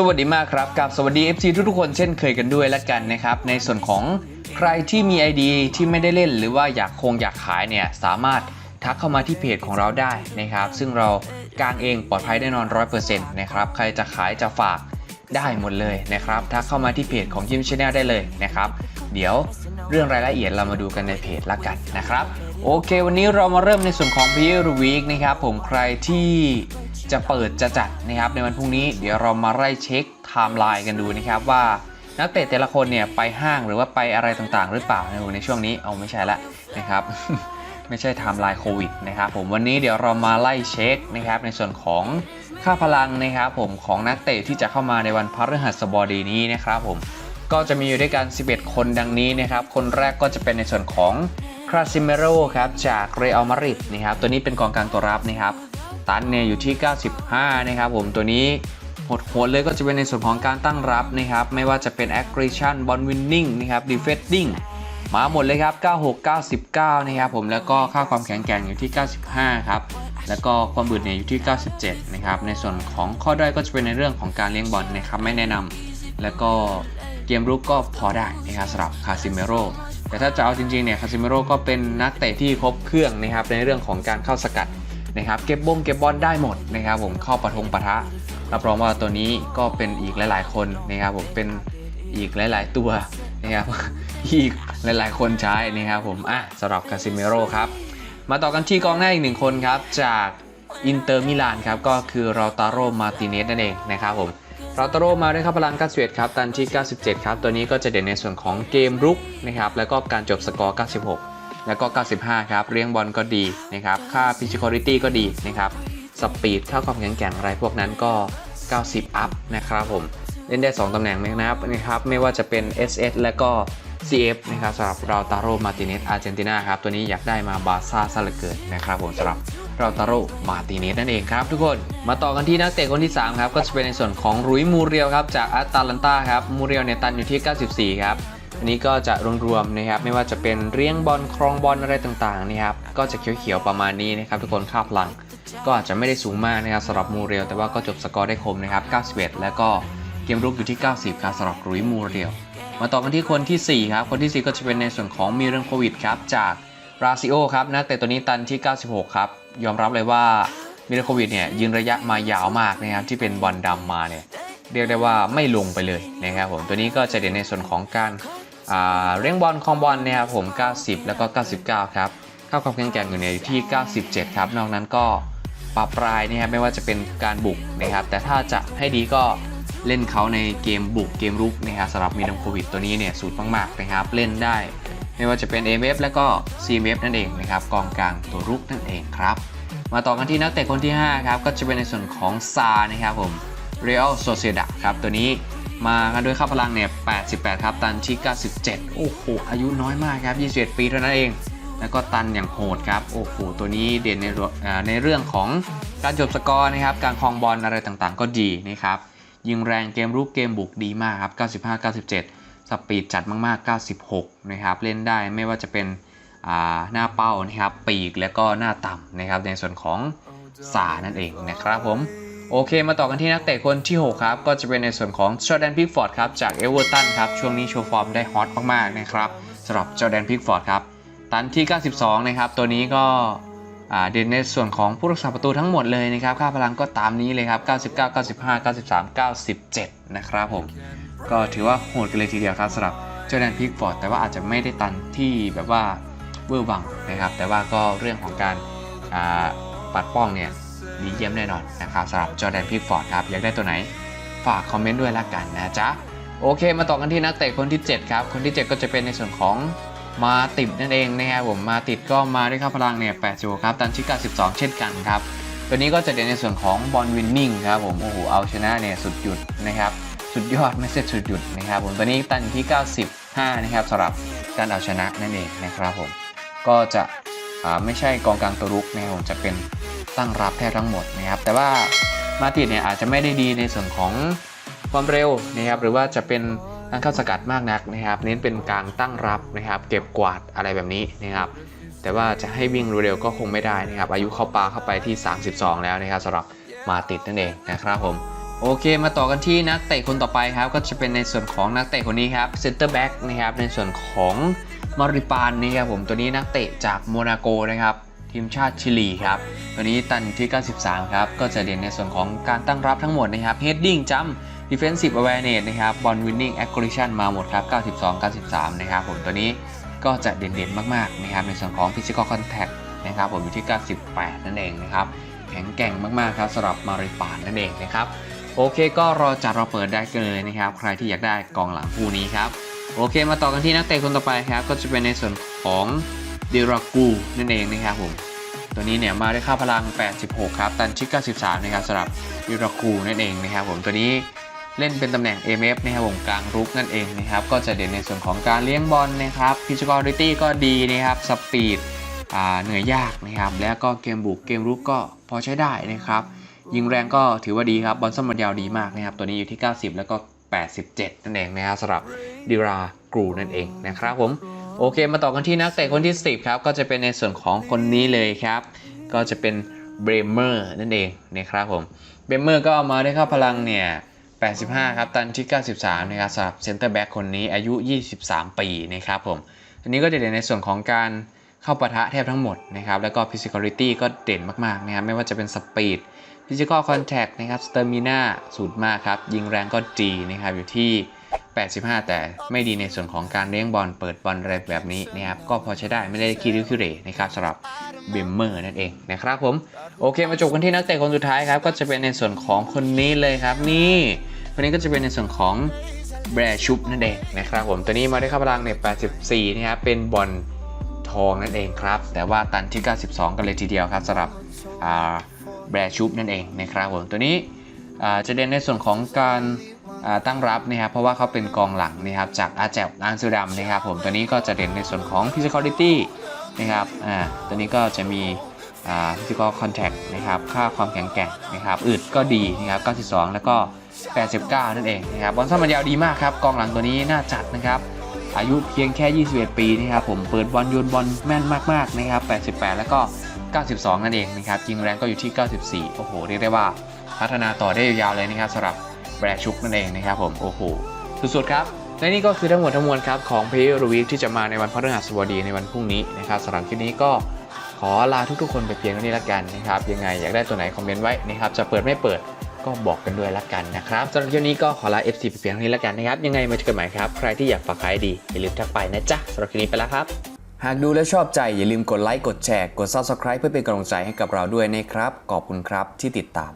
สวัสดีมากครับกับสวัสดี FC ทุกๆคนเช่นเคยกันด้วยและกันนะครับ ในส่วนของใครที่มี ID ที่ไม่ได้เล่นหรือว่าอยากคงอยากขายเนี่ยสามารถทักเข้ามาที่เพจของเราได้นะครับ ซึ่งเรากางเองปลอดภัยแน่นอน 100%นะครับใครจะขายจะฝากได้หมดเลยนะครับทักเข้ามาที่เพจของยิมชาแนลได้เลยนะครับ เดี๋ยวเรื่องรายละเอียดเรามาดูกันในเพจละกันนะครับ โอเค วันนี้เรามาเริ่มในส่วนของ Peer Week นะครับ ผมใครที่จะเปิดจะจัดนะครับ ในวันพรุ่งนี้เดี๋ยวเรามาไล่เช็คไทม์ไลน์กันดูนะครับว่านักเตะแต่ละคนเนี่ยไปห้างหรือว่าไปอะไรต่างๆ หรือเปล่าในในช่วงนี้เอาไม่ใช่ละนะครับ ไม่ใช่ไทม์ไลน์โควิดนะครับผมวันนี้เดี๋ยวเรามาไล่เช็คนะครับในส่วนของค่าพลังนะครับผมของนักเตะที่จะเข้ามาในวันพฤหัสบดีนี้นะครับผมก็จะมีอยู่ด้วยกัน 11 คนดังนี้นะครับ คนแรกก็จะเป็นในส่วนของ คราซิเมโรครับจากเรอัลมาดริดนะครับตัวนี้เป็นกองกลางตัวรับนะครับตันเนี่ยอยู่ที่ 95 นะครับผมตัวนี้โหดเลยก็จะเป็นในส่วนของการตั้งรับนะครับ ไม่ว่าจะเป็น aggression ball winning นะครับ defending มาหมดเลยครับ 96 99 นะครับผมแล้วก็ค่าความแข็งแกร่งอยู่ที่ 95 ครับ แล้วก็ความบืดเนี่ยอยู่ที่ 97 นะครับ ในส่วนของข้อด้อยก็จะเป็นในเรื่องของการเลี้ยงบอลนะครับไม่แนะนำแล้วก็เกมรุกก็พอได้นะครับสำหรับคาซิเมโร แต่ถ้าจะเอาจริงๆเนี่ยคาซิเมโรก็เป็นนักเตะที่ครบเครื่องนะครับในเรื่องของการเข้าสกัดนะครับเก็บบงเก็บบอลได้หมดนะครับผมเข้าปะทงปะทะรับรองว่าตัวนี้ก็เป็นอีกหลาย ๆ คนนะครับผมเป็นอีกหลาย ๆ ตัวนะครับอีกหลาย ๆ คนใช้นะครับผมอะสำหรับคาซิเมโรครับมาต่อกันที่กองหน้าอีกหนึ่งคนครับจากอินเตอร์มิลานครับก็คือราตาโรมาติเนสนั่นเองนะครับผม ราตาโรมาด้วยครับพลัง91ครับตันที่ 97 ครับ ตัวนี้ก็จะเด่นในส่วนของเกมรุกนะครับแล้วก็การจบสกอร์ 96 แล้วก็ 95 ครับ เรียงบอลก็ดีนะครับค่าพิชิคอริตี้ก็ดีนะครับสปีดค่าความแข็งแกร่งอะไรพวกนั้นก็ 90 อัพนะครับผม เล่นได้ 2ตำแหน่งนะครับนะครับ ไม่ว่าจะเป็น SS และก็ CF นะครับสำหรับเราตาโรมาติเนสอาร์เจนตินาครับตัวนี้อยากได้มาบาซ่าซะเหลือเกินนะครับผมสำหรับเราตาโรมาติเนสนั่นเองครับทุกคนมาต่อกันที่นักเตะคนที่ 3 ครับ ก็จะเป็นในส่วนของรุยมูเรียลครับจากอาตาลันตาครับมูเรียลเนี่ยตันอยู่ที่ 94 ครับอันนี้ก็จะรวมๆนะครับไม่ว่าจะเป็นเลี้ยงบอลครองบอลอะไรต่างๆนะครับก็จะเขียวๆประมาณนี้นะครับทุกคนค่าพลัง ก็อาจจะไม่ได้สูงมากนะครับสำหรับมูเรียลแต่ว่าก็จบสกอร์ได้คมนะครับ91 แล้วก็เกมรุกอยู่ที่ 90 ครับสำหรับรุยมูเรียล มาต่อกันที่คนที่ 4 ครับ คนที่ 4 ก็จะเป็นในส่วนของมีเรื่องโควิดครับ จากราซิโอครับนักเตะตัวนี้ตันที่ 96 ครับ ยอมรับเลยว่ามีเรื่องโควิดเนี่ยยืนระยะมายาวมากนะครับที่เป็นบอลดำมาเนี่ยเรียกได้ว่าไม่ลงไปเลยนะครับผมตัวนี้ก็จะเด่นในส่วนของการเลี้ยงบอลคองบอลนะครับผม 90 แล้วก็ 99 ครับค่าความแข็งแกร่งอยู่ในที่ 97 ครับ นอกนั้นก็ปรับปลายนะครับไม่ว่าจะเป็นการบุกนะครับแต่ถ้าจะให้ดีก็ เล่นเขาในเกมบุกเกมรุกนะครับสำหรับมีนมโควิดตัวนี้เนี่ยสูตรมากๆนะครับเล่นได้ ไม่ว่าจะเป็น a m f แล้วก็ c m f นั่นเองนะครับกองกลางตัวรุกนั่นเองครับ มาต่อกันที่นักเตะคนที่ 5 ครับ ก็จะเป็นในส่วนของซานะครับผม Real Sociedad ครับตัวนี้มากันด้วยค่าพลังเนี่ย 88 ครับ ตันที่ 97 โอ้โห อายุน้อยมากครับ 21 ปีเท่านั้นเอง แล้วก็ตันอย่างโหดครับ โอ้โห ตัวนี้เด่นในเรื่องอ่าในเรื่องของการจบสกอร์นะครับ การคลองบอลอะไรต่างๆ ก็ดีนะครับ ยิงแรงเกมรุกเกมบุกดีมากครับ 95 97 สปีดจัดมากๆ 96 นะครับ เล่นได้ไม่ว่าจะเป็นหน้าเป้านะครับ ปีกแล้วก็หน้าต่ำนะครับ ในส่วนของสานั่นเองนะครับผม โอเคมาต่อกันที่นักเตะคนที่ 6 ครับ ก็จะเป็นในส่วนของจอแดนพิกฟอร์ดครับ จากเอเวอร์ตันครับ ช่วงนี้โชว์ฟอร์มได้ฮอตมากๆนะครับสำหรับจอแดนพิกฟอร์ดครับ ตันที่ 92 นะครับ ตัวนี้ก็ เด่นในส่วนของผู้รักษาประตูทั้งหมดเลยนะครับ ค่าพลังก็ตามนี้เลยครับ 99 95 93 97 นะครับผม ก็ถือว่าโหดกันเลยทีเดียวครับสำหรับจอร์แดนพิกฟอร์ด แต่ว่าอาจจะไม่ได้ตันที่แบบว่าเวอร์วังนะครับ แต่ว่าก็เรื่องของการาปัดป้องเนี่ยดีเยี่ยมแน่นอนนะครับสำหรับจอแดนพิกฟอร์ดครับ อยากได้ตัวไหนฝากคอมเมนต์ด้วยละกันนะจ๊ะ โอเค มาต่อกันที่นักเตะคนที่ 7 ครับ คนที่ 7 ก็จะเป็นในส่วนของ มาติดนั่นเองนะครับผมมาติดก็มาด้วยค่าพลังเนี่ย80ครับตันที่92เช่นกันครับตัวนี้ก็จะเด่นในส่วนของบอลวินนิ่งครับผมโอ้โหเอาชนะเนี่ยสุดหยุดนะครับสุดยอดไม่ใช่สุดหยุดนะครับผมตัวนี้ตันที่ 95 นะครับสำหรับการเอาชนะนั่นเองนะครับผมก็จะไม่ใช่กองกลางตัวรุกนะครับผมจะเป็นตั้งรับแทบทั้งหมดนะครับแต่ว่ามาติดเนี่ยอาจจะไม่ได้ดีในส่วนของความเร็วนะครับหรือว่าจะเป็น การเข้าสกัดมากนักนะครับ เน้นเป็นการตั้งรับนะครับ เก็บกวาดอะไรแบบนี้นะครับ แต่ว่าจะให้วิ่งเร็วๆก็คงไม่ได้นะครับ อายุเข้าปลาเข้าไปที่ 32 แล้วนะครับสำหรับมาติดนั่นเองนะครับผมโอเค มาต่อกันที่นักเตะคนต่อไปครับ ก็จะเป็นในส่วนของนักเตะคนนี้ครับเซนเตอร์แบ็กนะครับ ในส่วนของมาริปานนะครับผม ตัวนี้นักเตะจากโมนาโกนะครับ ทีมชาติชิลีครับ ตัวนี้ตันที่ 93 ครับ ก็จะเด่นในส่วนของการตั้งรับทั้งหมดนะครับ heading jump defensive awareness นะครับ ball winning aggression มาหมดครับ 92 93 นะครับผมตัวนี้ก็จะเด่นๆมากๆนะครับในส่วนของ physical contact นะครับผมอยู่ที่ 98 นั่นเองนะครับแข็งแกร่งมากๆครับสำหรับมาริปานนั่นเองนะครับโอเคก็รอจัดรอเปิดได้กันเลยนะครับใครที่อยากได้กองหลังคู่นี้ครับโอเคมาต่อกันที่นักเตะคนต่อไปครับก็จะเป็นในส่วนของเดรากูนั่นเองนะครับผมตัวนี้เนี่ยมาด้วยค่าพลัง 86 ครับ ตันชิก93 นะครับสำหรับเดรากูนั่นเองนะครับผมตัวนี้ เล่นเป็นตำแหน่ง MF นะครับผมกลางรุกนั่นเองนะครับก็จะเด่นในส่วนของการเลี้ยงบอลนะครับ physicality ก็ดีนะครับสปีดเหนื่อยยากนะครับแล้วก็เกมบุกเกมรุกก็พอใช้ได้นะครับยิงแรงก็ถือว่าดีครับบอลส้มบอลยาวดีมากนะครับตัวนี้อยู่ที่ 90 แล้วก็ 87 นั่นเองนะครับสำหรับดิรากรูนั่นเองนะครับผมโอเคมาต่อกันที่นักเตะคนที่ 10ครับก็จะเป็นในส่วนของคนนี้เลยครับก็จะเป็นเบรเมอร์นั่นเองนะครับผมเบรเมอร์ก็มาได้ค่าพลังเนี่ย 85 ครับตันที่ 93 นะครับสำหรับเซนเตอร์แบ็กคนนี้อายุ 23 ปีนะครับผมอันนี้ก็จะเด่นในส่วนของการเข้าปะทะแทบทั้งหมดนะครับแล้วก็ physicality ก็เด่นมากๆนะครับไม่ว่าจะเป็นสปีด physical contact นะครับ stamina สูงมากครับ ยิงแรงก็ดีนะครับอยู่ที่ 85 แต่ไม่ดีในส่วนของการเลี้ยงบอลเปิดบอลอะไรแบบนี้นะครับก็พอใช้ได้ไม่ได้คิริคิเรนะครับสำหรับเบมเมอร์นั่นเองนะครับผมโอเคมาจบกันที่นักเตะคนสุดท้ายครับก็จะเป็นในส่วนของคนนี้เลยครับนี่ คนนี้ก็จะเป็นในส่วนของแบรชุบนั่นเองนะครับผมตัวนี้มาได้ค่าพลังใน84นะครับเป็นบอลทองนั่นเองครับ แต่ว่าตันที่ 92 กันเลยทีเดียวครับสำหรับแบรชุบนั่นเองนะครับผมตัวนี้จะเด่นในส่วนของการตั้งรับนะครับเพราะว่าเขาเป็นกองหลังนะครับจากอาแจบอังซูดัมนะครับผมตัวนี้ก็จะเด่นในส่วนของ physicality นะครับอ่าตัวนี้ก็จะมี physical contact นะครับค่าความแข็งแกร่งนะครับอึดก็ดีนะครับ92 แล้วก็ 89 นั่นเองนะครับบอลส้มมันยาวดีมากครับกองหลังตัวนี้น่าจัดนะครับอายุเพียงแค่ 21 ปีนะครับผมเปิดบอลโยนบอลแม่นมากๆนะครับ 88 แล้วก็ 92 นั่นเองนะครับยิงแรงก็อยู่ที่ 94 โอ้โห เรียกได้ว่าพัฒนาต่อได้ยาวๆเลยนะครับสำหรับแบรชุกนั่นเองนะครับผมโอ้โหสุดๆครับและนี่ก็คือทั้งหมดทั้งมวลครับของเพย์รูวิกที่จะมาในวันพฤหัสบดีในวันพรุ่งนี้นะครับสำหรับคลิปนี้ก็ ขอลาทุกๆคนไปเพียงเท่านี้ละกันนะครับยังไงอยากได้ตัวไหนคอมเมนต์ไว้นะครับจะเปิดไม่เปิดก็บอกกันด้วยละกันนะครับสำหรับคลิปนี้ก็ขอลา FC ไปเพียงเท่านี้ละกันนะครับยังไงมาเจอกันใหม่ครับใครที่อยากฝากขายดีอย่าลืมทักไปนะจ๊ะสำหรับคลิปนี้ไปแล้วครับ หากดูแล้วชอบใจอย่าลืมกดไลค์กดแชร์กด Subscribe เพื่อเป็นกำลังใจให้กับเราด้วยนะครับขอบคุณครับที่ติดตาม